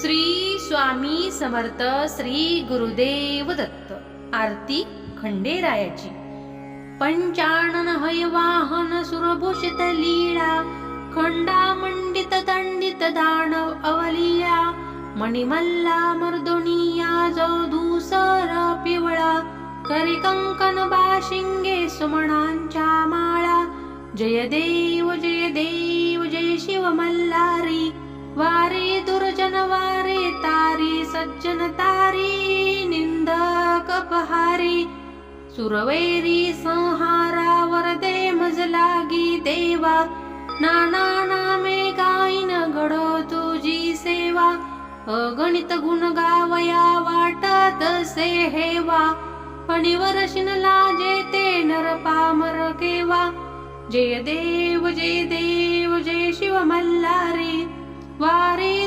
श्री स्वामी समर्थ श्री गुरुदेव दत्त. आरती खंडेरायाची. पंचाणन हय वाहन सुरभूषित लीळा. खंडा मंडित दंडित दानव अवलिया. मणिमल्ला मर्दुनिया जो धूसर पिवळा. करी कंकन बाशिंगे सुमणांच्या माळा. जय देव जय देव. सज्जन तारी निंदक पहारी सुरवैरी संहारा वरदे मजलागी देवा. नाना नामे गाईन घडो तुझी सेवा अगणित गुण गावया वाटत से हेवा. फणीवर शिनला जेते नर पामर केवा. जय देव जय देव जय शिव मल्हारी वारे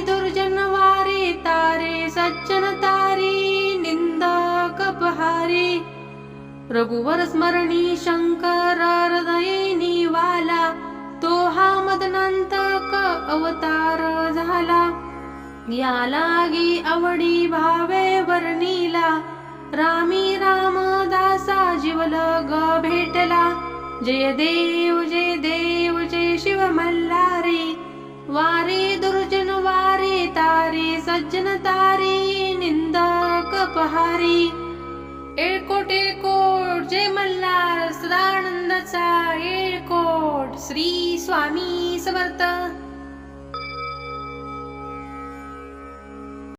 सज्जन तारी निंदक पहारी रघुवर स्मरणी शंकर हृदये निवाला। तो हा मदनंतक अवतार झाला। या लागी आवडी भावे वर्णीला। रामी रामदासा जीवल ग भेटला। जय देव जय देव जय शिव मल्हारी। वारी दुर्जन वारी तारी सज्जन तारी। पहारी एळकोट एळकोट जय मल्हार सदानंदाचा. एळकोट श्री स्वामी समर्थ.